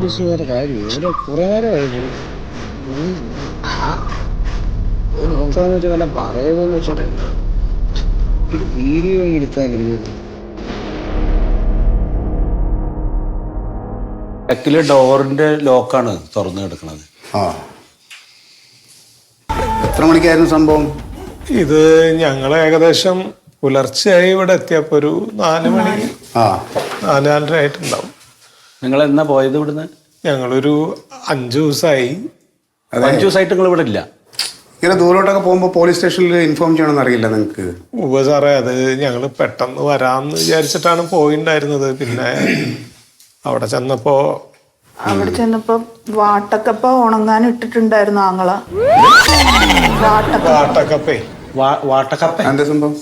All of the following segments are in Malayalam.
പോലീസുകാരുടെ കാര്യം ഇവിടെ കുറെ നേരമായി നോക്കാന്ന് വെച്ചാൽ വല്ല പറയുമെന്ന് വെച്ചിട്ട് ഒരു വീഡിയോ എടുത്താൽ ബാക്കിലെ ഡോറിന്റെ ലോക്കാണ് തുറന്നു കിടക്കുന്നത് ആ. എത്ര മണിക്കായിരുന്നു സംഭവം? ഇത് ഞങ്ങൾ ഏകദേശം പുലർച്ചെയായി ഇവിടെ എത്തിയപ്പോ ഒരു നാല് മണി ആ. നാല് നാലര ആയിട്ടുണ്ടാവും. നിങ്ങൾ എന്നാ പോയത് ഇവിടുന്ന്? ഞങ്ങളൊരു അഞ്ചു ദിവസമായി അഞ്ചു ദിവസമായിട്ട് നിങ്ങൾ ഇവിടെ ഇല്ല? ഇങ്ങനെ ദൂരോട്ടൊക്കെ പോകുമ്പോൾ പോലീസ് സ്റ്റേഷനിൽ ഇൻഫോം ചെയ്യണമെന്ന് അറിയില്ല നിങ്ങൾക്ക് ഉവ സാറേ അത് ഞങ്ങൾ പെട്ടെന്ന് വരാമെന്ന് വിചാരിച്ചിട്ടാണ് പോയിണ്ടായിരുന്നത്. പിന്നെ അവിടെ ചെന്നപ്പോ അവിടെ ചെന്നപ്പോ വാട്ടക്കപ്പ ഉണങ്ങാൻ ഇട്ടിട്ടുണ്ടായിരുന്നു ആങ്ങള. വാട്ടക്ക വാട്ടക്കപ്പേ. വാ- വാട്ടക്കപ്പ. എന്താ സംഭവം?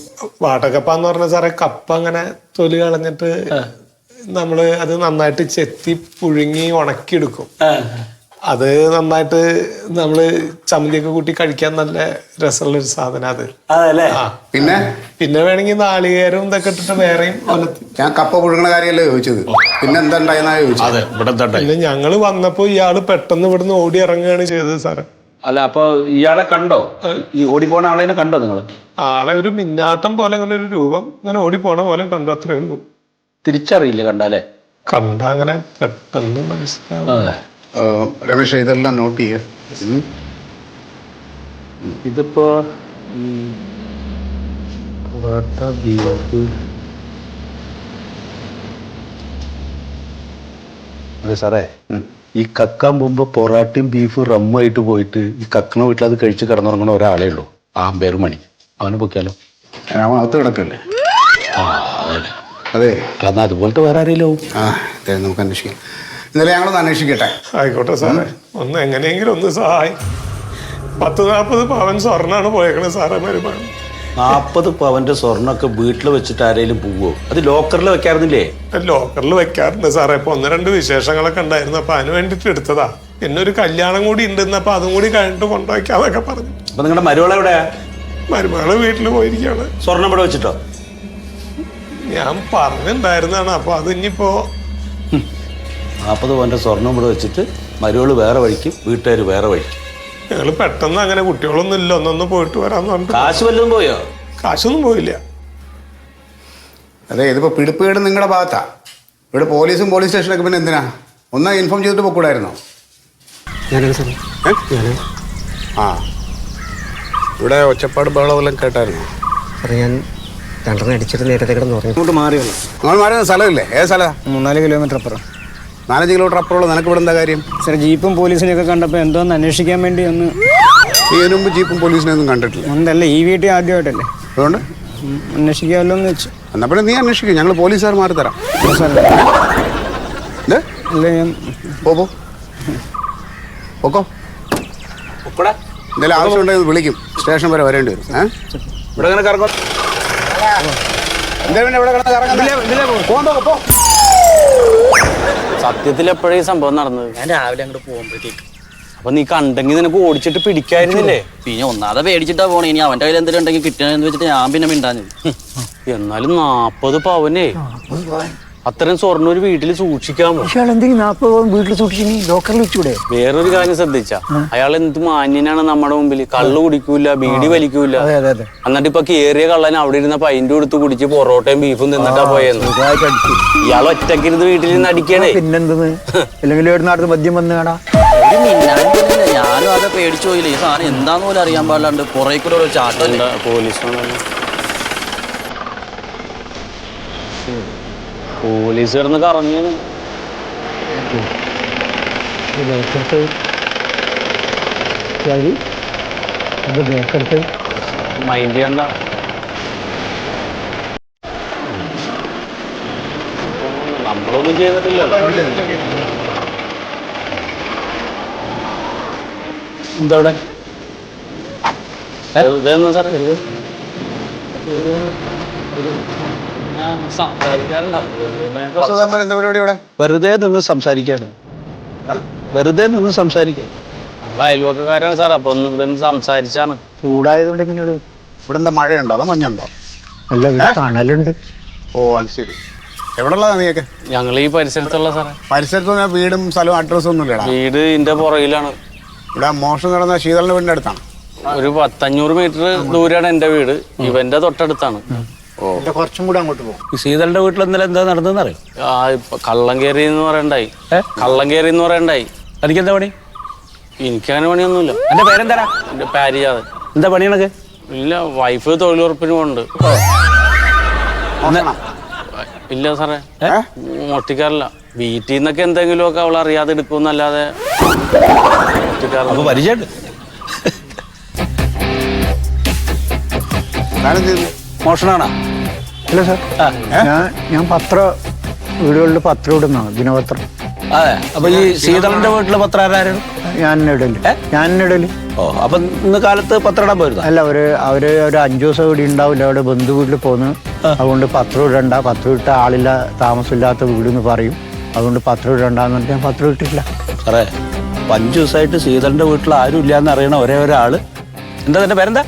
വാട്ടക്കപ്പ എന്ന് പറഞ്ഞ സാറേ കപ്പ അങ്ങനെ തൊലി കളഞ്ഞിട്ട് നമ്മൾ അത് നന്നായിട്ട് ചെത്തി പുഴുങ്ങി ഉണക്കിയെടുക്കും. എടുക്കും അത് നന്നായിട്ട് നമ്മൾ ചമ്മന്തിയൊക്കെ കൂട്ടി കഴിക്കാൻ നല്ല രസമുള്ള ഒരു സാധനം അത്. പിന്നെ? പിന്നെ വേണമെങ്കിൽ നാളികേരവും ഇതൊക്കെ ഇട്ടിട്ട് വേറെയും ഞാൻ കപ്പ പുഴുങ്ങണ കാര്യമല്ലേ ചോദിച്ചത്. പിന്നെ എന്താ പിന്നെ ഞങ്ങൾ വന്നപ്പോ ഇയാൾ പെട്ടെന്ന് ഇവിടുന്ന് ഓടി ഇറങ്ങുകയാണ് ചെയ്തത് സാറേ. അല്ല അപ്പൊ ഇയാളെ കണ്ടോ? ഈ ഓടിപ്പോണ ആളെ കണ്ടോ നിങ്ങൾ ആളെ ഒരു മിന്നാട്ടം പോലെ അങ്ങനെ ഒരു രൂപം ഇങ്ങനെ ഓടി പോണ പോലെ കണ്ടു അത്രയേ ഉള്ളൂ. തിരിച്ചറിയില്ല കണ്ടാലേ? കണ്ട അങ്ങനെ പെട്ടെന്ന് മനസ്സിലാവും. അതെ. രമേശ് ഇതെല്ലാം നോട്ട് ചെയ്യ. ഇതിപ്പോ ഈ പൊറോട്ട ബീഫ് അതെ സാറേ ഈ കക്കാൻ പോകുമ്പോ പൊറാട്ടയും ബീഫും ആയിട്ട് പോയിട്ട് ഈ കക്കണ വീട്ടിൽ അത് കഴിച്ച് കിടന്നുറങ്ങണ ഒരാളേ ഉള്ളൂ. ആമ്പേർ മണി. അവനെ പൊക്കിയാലോ? അകത്ത് കിടക്കല്ലേ? ആ അതെ അതെ. കാരണം അതുപോലത്തെ വേറെ ആരെങ്കിലും ആ അതെ നമുക്ക് അന്വേഷിക്കാം. ഇന്നലെ ഞങ്ങളൊന്ന് അന്വേഷിക്കട്ടെ? ആയിക്കോട്ടെ സാറേ. ഒന്ന് എങ്ങനെയെങ്കിലും ഒന്ന് സഹായി. പത്ത് നാൽപ്പത് പവൻ സ്വർണാണ് പോയേക്കണത് സാറേ വരുമാനം. നാൽപ്പത് പവന്റെ സ്വർണമൊക്കെ വീട്ടിൽ വെച്ചിട്ട് ആരെങ്കിലും പോവോ? അത് ലോക്കറിൽ വെക്കാറുന്നില്ലേ? ലോക്കറിൽ വെക്കാറുണ്ട് സാറേ. ഇപ്പൊ ഒന്ന് രണ്ട് വിശേഷങ്ങളൊക്കെ ഉണ്ടായിരുന്നു. അപ്പൊ അതിന് വേണ്ടിട്ട് എടുത്തതാ. പിന്നെ ഒരു കല്യാണം കൂടി ഉണ്ടെന്ന് അപ്പൊ അതും കൂടി കഴിഞ്ഞിട്ട് കൊണ്ടുവയ്ക്കാന്നൊക്കെ പറഞ്ഞു. അപ്പൊ നിങ്ങളുടെ മരുവള എവിടെയാ? മരുമകൾ വീട്ടിൽ പോയിരിക്കാണ് സ്വർണം ഇവിടെ വെച്ചിട്ടോ? ഞാൻ പറഞ്ഞിട്ടുണ്ടായിരുന്നാണ് അപ്പൊ അത് ഇനിയിപ്പോ നാൽപ്പത് പോന്റെ സ്വർണം ഇവിടെ വെച്ചിട്ട് മരുവൾ വേറെ വഴിക്കും വീട്ടുകാർ വേറെ വഴിക്കും. ഞങ്ങൾ പെട്ടെന്ന് അങ്ങനെ കുട്ടികളൊന്നും ഇല്ല ഒന്നൊന്ന് പോയിട്ട് വരാന്ന് പറഞ്ഞു കാശ് വല്ലതും പോയോ? കാശൊന്നും പോയില്ല. അതെ ഇതിപ്പോ പിടിപ്പുകേട് നിങ്ങളുടെ ഭാഗത്താ. ഇവിടെ പോലീസും പോലീസ് സ്റ്റേഷനൊക്കെ പിന്നെ എന്തിനാ? ഒന്ന് ഇൻഫോം ചെയ്തിട്ട് പൊക്കൂടായിരുന്നോ? ആ. ഇവിടെ ഒച്ചപ്പാട് ബഹളമെല്ലാം കേട്ടായിരുന്നു? സാറേ ഞാൻ രണ്ടെണ്ണം അടിച്ചിട്ട് നേരത്തെ കിടന്ന് ഉറങ്ങി. ഇങ്ങോട്ട് മാറിയുള്ളൂ നിങ്ങൾ മാറിയ സ്ഥലമില്ലേ? ഏത് സ്ഥലം? മൂന്നാൽ കിലോമീറ്റർ അപ്പുറം. നാലഞ്ച് കിലോമീറ്റർ അപ്പുറമുള്ള നിനക്ക് ഇവിടെ എന്താ കാര്യം? സാർ ജീപ്പും പോലീസിനെയൊക്കെ കണ്ടപ്പോൾ എന്തോന്ന് അന്വേഷിക്കാൻ വേണ്ടി ഒന്ന് ഇതിനു മുമ്പ് ജീപ്പും പോലീസിനെ ഒന്നും കണ്ടിട്ടില്ല. ഒന്നല്ല ഈ വീട്ടിൽ ആദ്യമായിട്ടല്ലേ? അതുകൊണ്ട്? ഉം, അന്വേഷിക്കാമല്ലോ എന്ന് വെച്ചു. എന്നാ പിന്നെ നീ അന്വേഷിക്കും. ഞങ്ങൾ പോലീസുകാർ മാറി തരാം. സാറേ ദേ, അല്ല ഞാൻ പോ പോ. പോക്കോ. എന്തെങ്കിലും ആവശ്യമുണ്ടെങ്കിൽ വിളിക്കും. സ്റ്റേഷൻ വരെ വരേണ്ടി വരും. ഏ? ഇവിടെ അങ്ങനെ കറങ്ങോ? സത്യത്തിൽ എപ്പോഴേ ഈ സംഭവം നടന്നത്? ഞാൻ രാവിലെ അങ്ങോട്ട് പോകുമ്പോഴത്തേക്ക്. അപ്പൊ നീ കണ്ടെങ്കിൽ നിനക്ക് ഓടിച്ചിട്ട് പിടിക്കായിരുന്നില്ലേ? പിന്നെ ഒന്നാതെ പേടിച്ചിട്ടാ പോണേ. ഇനി അവന്റെ കയ്യിൽ എന്തെങ്കിലും ഉണ്ടെങ്കിൽ കിട്ടണെന്ന് വെച്ചിട്ട് ഞാൻ പിന്നെ മിണ്ടാഞ്ഞു. എന്നാലും നാപ്പത് പവനേ. അത്രയും സ്വർണ ഒരു വീട്ടിൽ സൂക്ഷിക്കാമോ? ഇയാൾ എന്തെങ്കിലും നാൽപ്പത് വീട്ടിൽ സൂക്ഷിച്ചു ലോക്കറിൽ വെച്ചൂടെ? വേറൊരു കാര്യം ശ്രദ്ധിച്ച അയാൾ എന്ത് മാന്യനാണ് നമ്മുടെ മുമ്പിൽ കള്ളു കുടിക്കൂല ബീഡി വലിക്കൂല. അതെ അതെ അതെ. എന്നിട്ട് ഇപ്പൊ കേറിയ കള്ളൻ അവിടെ ഇരുന്ന പൈന്റെ കൊടുത്ത് കുടിച്ച് പൊറോട്ടയും ബീഫും തിന്നിട്ടാ പോയെന്ന്. ഇയാൾ ഒറ്റക്കിരുന്ന് വീട്ടിൽ നിന്ന് അടിക്കണേ. പിന്നെന്തെന്ന്? അല്ലെങ്കിൽ ഒരു നാട്ടിൽ മദ്യം വന്ന് കാണാ. ഞാനും അതെ പേടിച്ചു പോയില്ല. ഈ സാധനം എന്താന്ന് പോലും അറിയാൻ പാടില്ലാണ്ട് പുറകെ കൂടെ ഒരു ചാട്ടം പോലീസ് പോലീസ് കിടന്ന് കറങ്ങിയാണ് ബേക്കെടുത്ത് മൈൻഡ് ചെയ്യണ്ട. നമ്മളൊന്നും ചെയ്തിട്ടില്ല എന്താ ഇതെന്നാ സാറേ? വെറുതെ നിന്ന് സംസാരിക്കാണ്. വെറുതെ നിന്ന് സംസാരിക്കാൻ. നമ്മളെ അയൽവക്കക്കാരാണ് സാർ അപ്പൊ ഒന്ന് സംസാരിച്ചാണ്. ചൂടായതുകൊണ്ട് ഇങ്ങനെ ഇവിടെ എന്താ മഴയുണ്ടോ? അതോ മഞ്ഞുണ്ടോ? അല്ല തണലുണ്ട്. ഓ അത് ശരി. എവിടെയുള്ളതാ നീയൊക്കെ? ഞങ്ങൾ ഈ പരിസരത്തുള്ള സാറേ. പരിസരത്ത് വീടും സ്ഥലവും അഡ്രസ്സും ഒന്നും ഇല്ലടാ. വീട് ഇതിന്റെ പുറകിലാണ്. ഇവിടെ മോഷണം നടന്ന ശീതളിന്റെ വീടിന്റെ അടുത്താണ്. ഒരു പത്തഞ്ഞൂറ് മീറ്റർ ദൂരെയാണ് എന്റെ വീട്. ഇവന്റെ തൊട്ടടുത്താണ്. കുറച്ചും കൂടെ അങ്ങോട്ട് പോകും. ഈ സീതളിന്റെ വീട്ടിൽ ഇന്നലെ എന്താ നടന്നതെന്ന് അറിയാം? ആ ഇപ്പൊ കള്ളം കയറി എന്ന് പറയണ്ടായി കള്ളം കയറി എന്ന് പറയണ്ടായി. തനിക്ക് എന്താ പണി? എനിക്കങ്ങനെ പണിയൊന്നുമില്ല. എന്റെ പേരെന്താ എന്റെ പാരിജാതൻ എന്താ പണിയണക്ക് ഇല്ല വൈഫ് തൊഴിലുറപ്പിന് പോണ്ട് ഇല്ല സാറേ. മോഷ്ടിക്കാറില്ല. വീട്ടിൽ നിന്നൊക്കെ എന്തെങ്കിലുമൊക്കെ അവൾ അറിയാതെ എടുക്കുമെന്നല്ലാതെ മോഷ്ടിക്കാറില്ല. അപ്പൊ പരിചയമുണ്ട്. മോഷണാണോ. അല്ല സാർ ഞാൻ ഞാൻ പത്ര വീടുകളിൽ പത്രം ഇടുന്നതാണ് ദിനപത്രം. അതെ അപ്പൊ ഈ സീതളന്റെ വീട്ടിലെ പത്രം ആരായിരുന്നു? ഞാൻ ഇടൽ. ഞാൻ ഇടൽ. ഓ അപ്പൊ ഇന്ന് കാലത്ത് പത്രം ഇടാൻ പോയിരുന്നു? അല്ല അവർ അവർ ഒരു അഞ്ചു ദിവസം ഇവിടെ ഉണ്ടാവില്ല അവിടെ ബന്ധു വീട്ടിൽ പോന്ന്. അതുകൊണ്ട് പത്രം ഇടണ്ട പത്രം ഇട്ട ആളില്ല താമസമില്ലാത്ത വീട് എന്ന് പറയും. അതുകൊണ്ട് പത്രം ഇടണ്ടെന്ന് പറഞ്ഞിട്ട് ഞാൻ പത്രം ഇട്ടിട്ടില്ല. സാറേ അപ്പൊ അഞ്ചു ദിവസമായിട്ട് സീതളന്റെ വീട്ടിൽ ആരും ഇല്ലാന്ന് അറിയണ ഒരേ ഒരാൾ. എന്താ തന്റെ പേരെന്താ?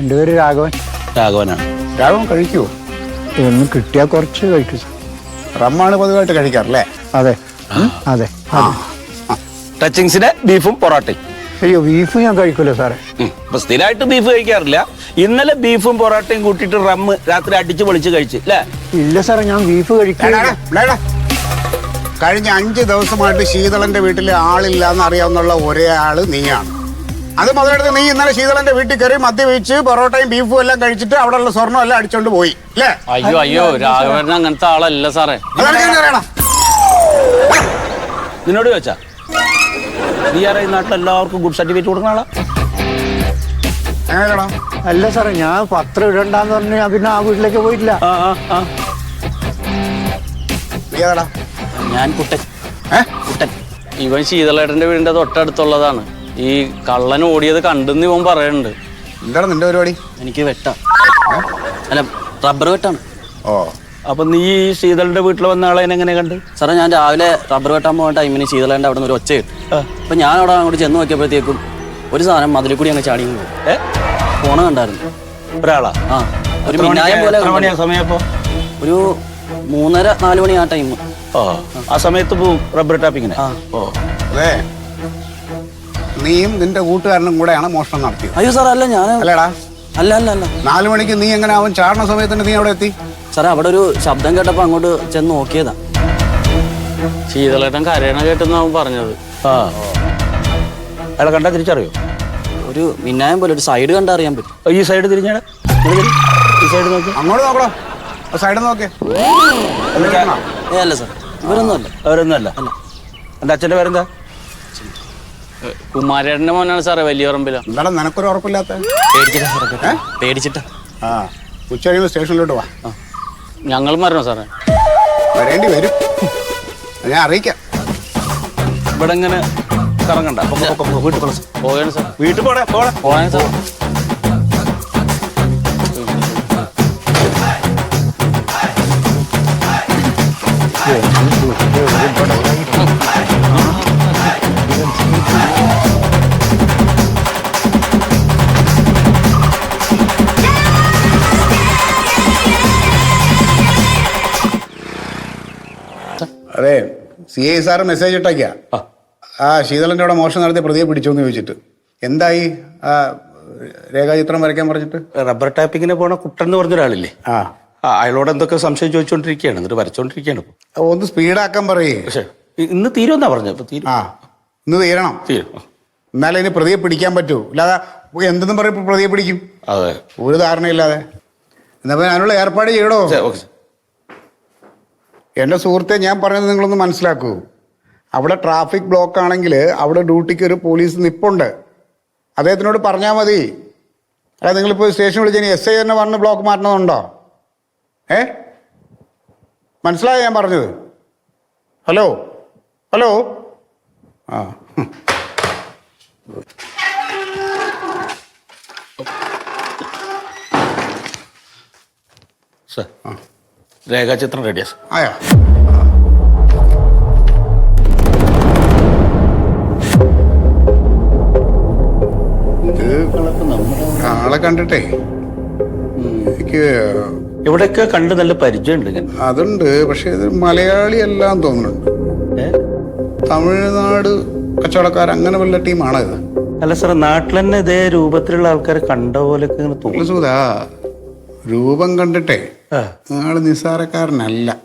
എന്റെ പേര് രാഘവൻ. രാഘവനാണ്. രാഘവൻ കഴിക്കുവോ? എന്ന് കിട്ടിയാൽ കുറച്ച് കഴിക്കും സാർ. റമ്മാണ് പതിവായിട്ട് കഴിക്കാറല്ലേ? അതെ. അതെ. ടച്ചിങ്സിന്റെ ടച്ചിങ്സിന് ബീഫും പൊറോട്ടയും. അയ്യോ ബീഫ് ഞാൻ കഴിക്കൂല സാറേ. ഇപ്പൊ അപ്പൊ സ്ഥിരമായിട്ട് ബീഫ് കഴിക്കാറില്ല. ഇന്നലെ ബീഫും പൊറോട്ടയും കൂട്ടിയിട്ട് റമ്മ് രാത്രി അടിച്ച് പൊളിച്ച് കഴിച്ചു അല്ലേ ഇല്ല സാറേ ഞാൻ ബീഫ് കഴിക്കില്ല. കഴിഞ്ഞ അഞ്ച് ദിവസമായിട്ട് ശീതളന്റെ വീട്ടിൽ ആളില്ല എന്ന് അറിയാവുന്ന ഒരേ ആൾ നീയാണ്. അത് മുതലെടുത്ത് നീ ഇന്നലെ ശീതളന്റെ വീട്ടിൽ കയറി മദ്യപിച്ച് പൊറോട്ടയും ബീഫും എല്ലാം കഴിച്ചിട്ട് അവിടെയുള്ള സ്വർണം എല്ലാം അടിച്ചോണ്ട് പോയി അല്ലേ? അയ്യോ അയ്യോ രാഘവൻ അങ്ങനത്തെ ആളല്ല സാറേ. അറിയണം? നിന്നോട് ചോദിച്ചാ? നീ ആരാ ഈ നാട്ടിൽ എല്ലാവർക്കും ഗുഡ് സർട്ടിഫിക്കറ്റ് കൊടുക്കുന്ന ആളാ? അല്ല സാറേ ഞാൻ പത്രം ഇടണ്ടെന്ന് പറഞ്ഞാൽ ഞാൻ പിന്നെ ആ വീട്ടിലേക്ക് പോയിട്ടില്ല. ആ ആ ആ. നീ ഏതാടാ? ഞാൻ കുട്ടൻ? കുട്ടൻ. ഇവൻ ശീതളേട്ടന്റെ വീടിന്റെ തൊട്ടടുത്തുള്ളതാണ്. ഈ കള്ളൻ ഓടിയത് കണ്ടെന്ന് ഇവൻ പറയുന്നുണ്ട് എന്താണ് നിന്റെ പരിപാടി? എനിക്ക് വെട്ടാ. അല്ല റബ്ബർ വെട്ടാണ്. ഓ. അപ്പൊ നീ ഈ ശീതളുടെ വീട്ടിൽ വന്ന ആളെ എങ്ങനെ കണ്ട്? സാറേ ഞാൻ രാവിലെ റബ്ബർ വെട്ടാൻ പോകുന്ന ടൈമിന് ശീതളേന്റെ അവിടെ നിന്ന് ഒരു ഒച്ച കിട്ടും. അപ്പൊ ഞാൻ അവിടെ അങ്ങോട്ട് ചെന്ന് നോക്കിയപ്പോഴത്തേക്കും ഒരു സാധനം മതിലിൽ കൂടി അങ്ങ് ചാടി പോകും ഫോണ് കണ്ടായിരുന്നു. ഒരാളാ? ആ ഒരു മിന്നായം മണിക്കാ- പോലെ എത്ര മണിയാ സമയം അപ്പൊ? ഒരു മൂന്നര നാല് മണി ആ ടൈം ആ സമയത്ത് പോവും റബ്ബർ ടാപ്പിങ്ങനെ ആ. ഓ. അതെ. നീയും നിന്റെ കൂട്ടുകാരനും കൂടെയാണ് മോഷണം നടത്തിയത്. അയ്യോ സാർ അല്ല ഞാൻ അല്ലടാ. അല്ല അല്ല അല്ല. നാലു മണിക്ക് നീ എങ്ങനെ അവൻ ചാടണ സമയത്തിന് നീ അവിടെ എത്തി? സാറേ അവിടെ ഒരു ശബ്ദം കേട്ടപ്പോ അങ്ങോട്ട് ചെന്ന് നോക്കിയതാ. ശീതളേട്ടൻ കരയണ കേട്ടെന്ന് അവൻ പറഞ്ഞത്. ആ. അയാളെ കണ്ടാ തിരിച്ചറിയോ? ഒരു മിന്നായം പോലെ ഒരു സൈഡ് കണ്ടാ അറിയാൻ പറ്റും. ഓ, ഈ സൈഡ് തിരിഞ്ഞാണ് ഈ സൈഡ് നോക്കി. അങ്ങോട്ട് നോക്കണോ സൈഡ് നോക്കേ. ഏ അല്ല സാർ ഇവരൊന്നും അല്ല. അവരൊന്നും അല്ല. എന്റെ അച്ഛന്റെ പേരെന്താ? കുമാരേട്ടന്റെ മോനാണ് സാറേ വലിയ പറമ്പില നിനക്കൊരു ഉറപ്പില്ലാത്ത? പേടിച്ചിട്ടാ സാറേ പേടിച്ചിട്ടാ. ആ ഉച്ച കഴിയുമ്പോൾ സ്റ്റേഷനിലോട്ട് വാ. ഞങ്ങൾ മരണോ സാറേ? വരേണ്ടി വരും. ഞാൻ അറിയിക്കാം. ഇവിടെ ഇങ്ങനെ കറങ്ങണ്ട വീട്ടിൽ പോകണം സാർ. വീട്ടിൽ പോണേ പോണേ പോയാ sir C I sir message ഇട്ടേക്കാ. ആ. ശീതളന്റെ അവിടെ മോഷണം നടത്തിയ പ്രതിയെ പിടിച്ചു എന്ന് ചോദിച്ചിട്ട്. എന്തായി? ആ രേഖാചിത്രം വരയ്ക്കാൻ പറഞ്ഞിട്ട്? റബ്ബർ ടാപ്പിങ്ങിനെ പോണ കുട്ടൻ എന്ന് പറഞ്ഞ ഒരാളില്ലേ ആ അയാളോട് എന്തൊക്കെ സംശയം ചോദിച്ചോണ്ടിരിക്കുകയാണ്. എന്നിട്ട് വരച്ചോണ്ടിരിക്കുകയാണ് ഒന്ന് സ്പീഡാക്കാൻ പറയേ. പക്ഷേ ഇന്ന് തീരുമെന്നാ പറഞ്ഞു തീരും. ആ ഇന്ന് തീരണം. തീരും. എന്നാലേ ഇനി പ്രതിയെ പിടിക്കാൻ പറ്റൂ. അല്ലാതെ എന്തെന്നും പറയും പ്രതിയെ പിടിക്കും. അതെ. ഒരു ധാരണയില്ലാതെ. എന്നാ പിന്നെ അതിനുള്ള ഏർപ്പാട് ചെയ്യണോ? ഓക്കെ എന്റെ സുഹൃത്തെ ഞാൻ പറഞ്ഞത് നിങ്ങളൊന്ന് മനസ്സിലാക്കൂ. അവിടെ ട്രാഫിക് ബ്ലോക്ക് ആണെങ്കിൽ അവിടെ ഡ്യൂട്ടിക്ക് ഒരു പോലീസ് നിപ്പുണ്ട്. അദ്ദേഹത്തിനോട് പറഞ്ഞാൽ മതി. അല്ല നിങ്ങളിപ്പോൾ സ്റ്റേഷൻ വിളിച്ച് എസ് ഐ തന്നെ വന്ന് ബ്ലോക്ക് മാറ്റണമെന്നുണ്ടോ ഏ? മനസ്സിലായോ ഞാൻ പറഞ്ഞത്? ഹലോ? ഹലോ? ആ. സാർ സാർ രേഖാചിത്രം റെഡിയാസ് ആയോ. ആളെ കണ്ടിട്ടേ. എനിക്ക് എവിടെയൊക്കെ കണ്ട് നല്ല പരിചയമുണ്ട് അതുണ്ട് പക്ഷെ ഇത് മലയാളി എല്ലാം തോന്നുന്നുണ്ട്. തമിഴ്നാട് കച്ചവടക്കാർ അങ്ങനെ വല്ല ടീമാണോ ഇത്? അല്ല സാറേ നാട്ടിൽ തന്നെ ഇതേ രൂപത്തിലുള്ള ആൾക്കാരെ കണ്ട പോലെ ഇങ്ങനെ തോന്നുന്നു രൂപം കണ്ടിട്ടേ. ആൾ നിസ്സാരക്കാരനല്ല